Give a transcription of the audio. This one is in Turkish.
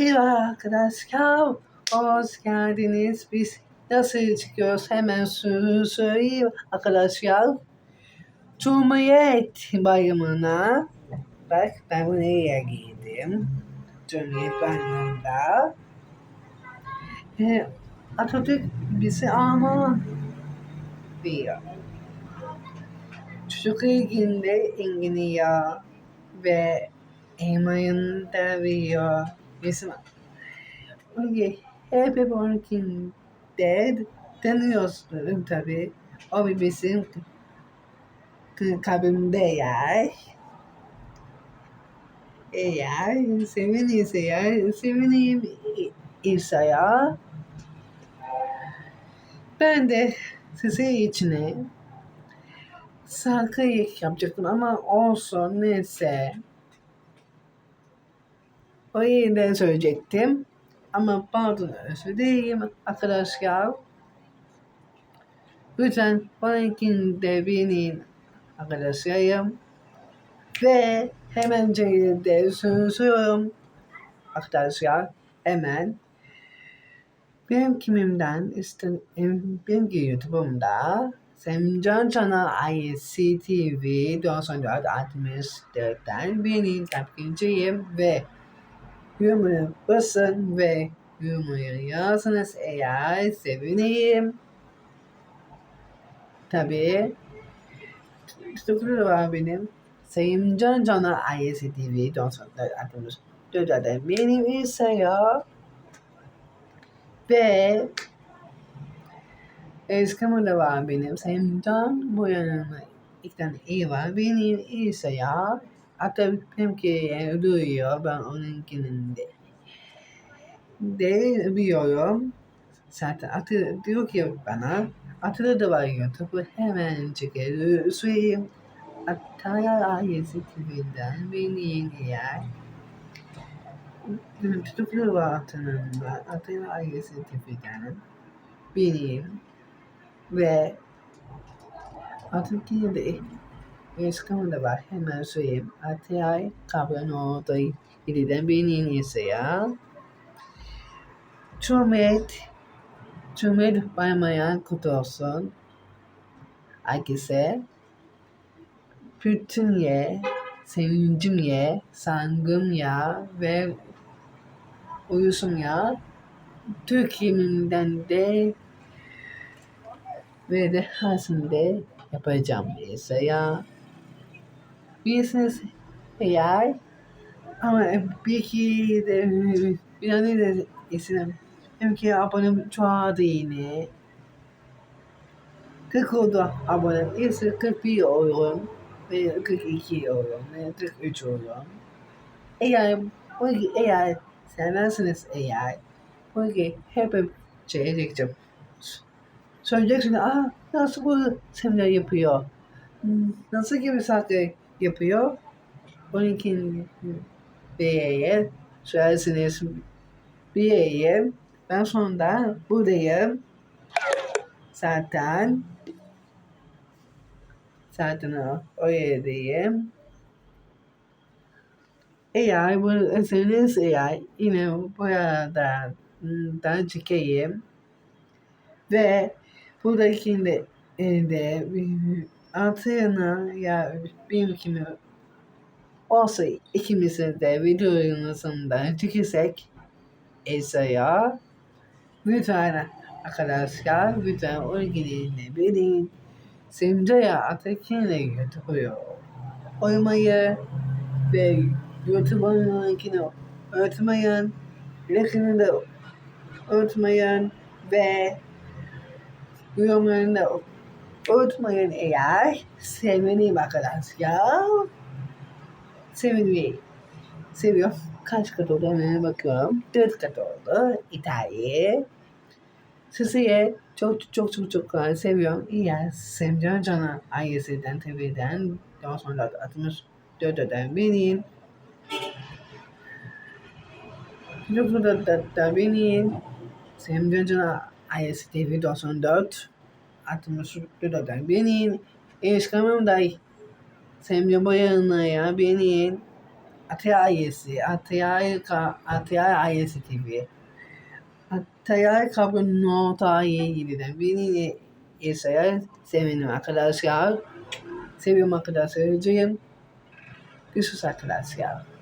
Merhaba arkadaşlar. Hoş geldiniz. Biz nasıl çıkıyoruz hemen sö- söyleyeyim arkadaşlar. Cumhuriyet Bayramı'na bak ben bunu nereye giydim. Cumhuriyet Bayramı'nda. E, Atatürk bizi armağan diyor. Çocuk ilginde İngilizce ve elmayın da veriyor. Öyle hep hep onunkinde tanıyorsun tabii. O bizim k- kalbimde yer. Eğer sevinirse eğer sevineyim ise ya ben de size içine şarkı yapacaktım ama olsun neyse. O yeniden söyleyecektim. Ama pardon özür dileyim arkadaşlar. Lütfen onunkinde benim arkadaşlarım. Ve hemen de söylüyorum arkadaşlar hemen. Benim kimimden işte benim YouTube'umda Semcan Çana ICTV 94 64'ten benim takipçiyim ve Yorumları basın ve yorumları yazınız eğer sevinirim. Tabii. Burada var benim. Sayın Can Can'a ISTV 94 adımız. Dödede benim ya. Ve Eskamada var benim. Sayın Can bu yanına ilk tane iyi var. Benim ise ya. Hatta benimki duyuyor. Ben onunkinin de, de biliyorum. Zaten atı diyor ki bana atılı da var YouTube. Hemen çeker. Söyleyeyim. Ataya Ayesi TV'den beni yer. Tutuklu var atının. Ataya Ayesi TV'den benim ve Atınkini de Eskama da var. Hemen söyleyeyim. Atay Kabrano da iliden benim ise ya. Cumhuriyet Cumhuriyet Bayramı kutlu olsun. Herkese bütün ye, sevincim ye, sangım ya ve uyusum ya. Türkiye'mden de ve de hasinde yapacağım ise ya. Bilirsiniz eğer ama bir iki de bir an de isim ki abonem çoğaldı yine. 40 oldu abonem. İyisi 41 olurum ve 42 olurum ve 43 olurum. Eğer bu eğer seversiniz eğer bu hep şey diyeceğim. Söyleyeceksin, aa nasıl bu seminer yapıyor? Hmm, Nasıl gibi sahte yapıyor? Onunkin B'ye söylersiniz B'ye ben sonunda buradayım. Zaten zaten o, o yerdeyim. Eğer bu eseniz eğer yine burada da çıkayım ve buradakinde de altı yana ya benim kimi olsa ikimizin de videonun sonunda tükürsek Esa'ya lütfen arkadaşlar lütfen o ilgilerini bilin. Semca'ya Atakin'le YouTube'u oymayı ve YouTube'unkini unutmayın. Linkini de unutmayın ve yorumlarını da unutmayın eğer sevmeyi arkadaşlar. Sevmeyi seviyorum. Kaç kat oldu hemen bakıyorum. Dört kat oldu. İtalya. Sizi çok çok çok çok seviyorum. İyi Semcan Can'a ailesinden TV'den daha sonra 64 öden benim. Çok da da benim. Semcan Can'a ailesi TV 94 64 öden benim. Eşkamım day. Semcan Bayan'a ya benim. Ataya ailesi, Ataya, Ataya ailesi TV. Ataya kabul nota yeniden. Beni Yesaya sevinirim arkadaşlar. Seviyorum arkadaşlar. Görüşürüz arkadaşlar.